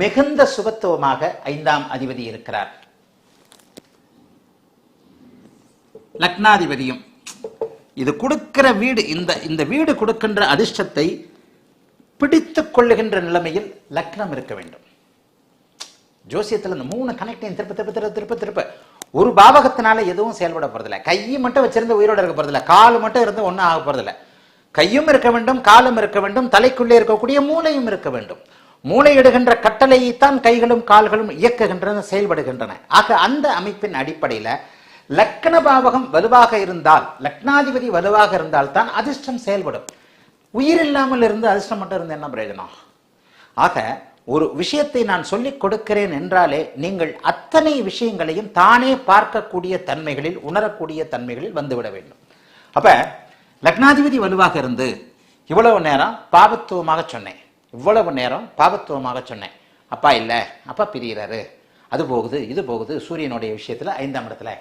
மிகுந்த சுபத்துவமாக ஐந்தாம் அதிபதி இருக்கிறார். லக்னாதிபதியும் இது கொடுக்கிற வீடு இந்த இந்த வீடு கொடுக்கின்ற அதிர்ஷ்டத்தை பிடித்துக் கொள்ளுகின்ற நிலைமையில் லக்னம் இருக்க வேண்டும். ஜோசியத்தில் இந்த மூணு கனெக்டையும் திருப்ப திருப்ப திருப்ப திருப்ப திருப்ப. ஒரு பாவகத்தினால எதுவும் செயல்பட போறதில்ல. கையை மட்டும் வச்சிருந்து உயிரோட இருக்க போறதில்ல. கால் மட்டும் இருந்து ஒன்றும் ஆக போறதில்ல. கையும் இருக்க வேண்டும் காலும் இருக்க வேண்டும் தலைக்குள்ளே இருக்கக்கூடிய மூளையும் இருக்க வேண்டும். மூளையிடுகின்ற கட்டளையைத்தான் கைகளும் கால்களும் இயக்குகின்றன செயல்படுகின்றன. ஆக அந்த அமைப்பின் அடிப்படையில லக்ன பாவகம் வலுவாக இருந்தால் லக்னாதிபதி வலுவாக இருந்தால் தான் அதிர்ஷ்டம் செயல்படும். உயிர் இல்லாமல் இருந்து அதிர்ஷ்டம் மட்டும் இருந்து என்ன பிரயோஜனம்? ஆக ஒரு விஷயத்தை நான் சொல்லிக் கொடுக்கிறேன் என்றாலே நீங்கள் அத்தனை விஷயங்களையும் தானே பார்க்கக்கூடிய தன்மைகளில் உணரக்கூடிய தன்மைகளில் வந்துவிட வேண்டும். அப்ப லக்னாதிபதி வலுவாக இருந்து இவ்வளவு நேரம் பாபத்துவமாக சொன்னேன். இவ்வளவு நேரம் பாபத்துவமாக சொன்னேன். அப்பா இல்லை அப்பா பிரிகிறாரு. அது போகுது இது போகுது சூரியனுடைய விஷயத்தில் ஐந்தாம் இடத்துல.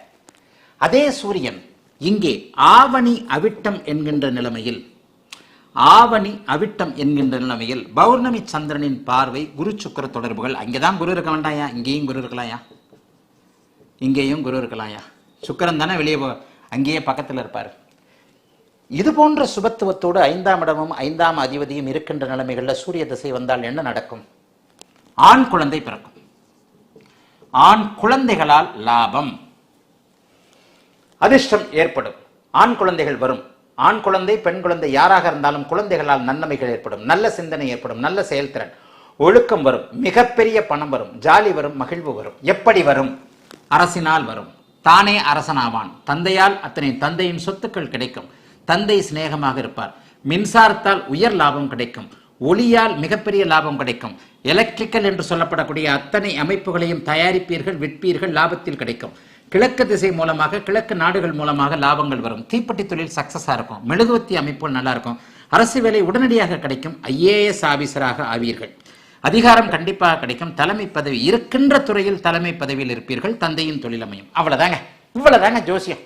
அதே சூரியன் இங்கே ஆவணி அவிட்டம் என்கின்ற நிலைமையில் ஆவணி அவிட்டம் என்கின்ற நிலைமையில் பௌர்ணமி சந்திரனின் பார்வை குரு சுக்கர தொடர்புகள். அங்கேதான் குரு இருக்க வேண்டாயா? இங்கேயும் குரு இருக்கலாயா? இங்கேயும் குரு இருக்கலாயா? சுக்கரன் தானே வெளியே போ அங்கேயே பக்கத்தில் இருப்பார். இது போன்ற சுபத்துவத்தோடு ஐந்தாம் இடமும் ஐந்தாம் அதிபதியும் இருக்கின்ற நிலைமைகளில் சூரிய திசை வந்தால் என்ன நடக்கும்? ஆண் குழந்தை பிறக்கும். ஆண் குழந்தைகளால் லாபம். அதிர்ஷ்டம் ஏற்படும். ஆண் குழந்தைகள் வரும். ஆண் குழந்தை பெண் குழந்தை யாராக இருந்தாலும் குழந்தைகளால் நன்மைகள் ஏற்படும். நல்ல சிந்தனை ஏற்படும். நல்ல செயல்திறன். ஒழுக்கம் வரும். மிகப்பெரிய பணம் வரும். ஜாலி வரும். மகிழ்வு வரும். எப்படி வரும்? அரசினால் வரும். தானே அரசனாவான். தந்தையால் அத்தனை தந்தையின் சொத்துக்கள் கிடைக்கும். தந்தை சிநேகமாக இருப்பார். மின்சாரத்தால் உயர் லாபம் கிடைக்கும். ஒளியால் மிகப்பெரிய லாபம் கிடைக்கும். எலக்ட்ரிக்கல் என்று சொல்லப்படக்கூடிய அத்தனை அமைப்புகளையும் தயாரிப்பீர்கள் விற்பீர்கள் லாபத்தில் கிடைக்கும். கிழக்கு திசை மூலமாக கிழக்கு நாடுகள் மூலமாக லாபங்கள் வரும். தீப்பெட்டி தொழில் சக்சஸா இருக்கும். மெழுகுவத்தி அமைப்புகள் நல்லா இருக்கும். அரசு வேலை உடனடியாக கிடைக்கும். ஐஏஎஸ் ஆபீசராக ஆவீர்கள். அதிகாரம் கண்டிப்பாக கிடைக்கும். தலைமை பதவி இருக்கின்ற துறையில் தலைமை பதவியில் இருப்பீர்கள். தந்தையின் தொழில் அமையும். அவ்வளவுதாங்க. இவ்வளவுதாங்க ஜோசியம்.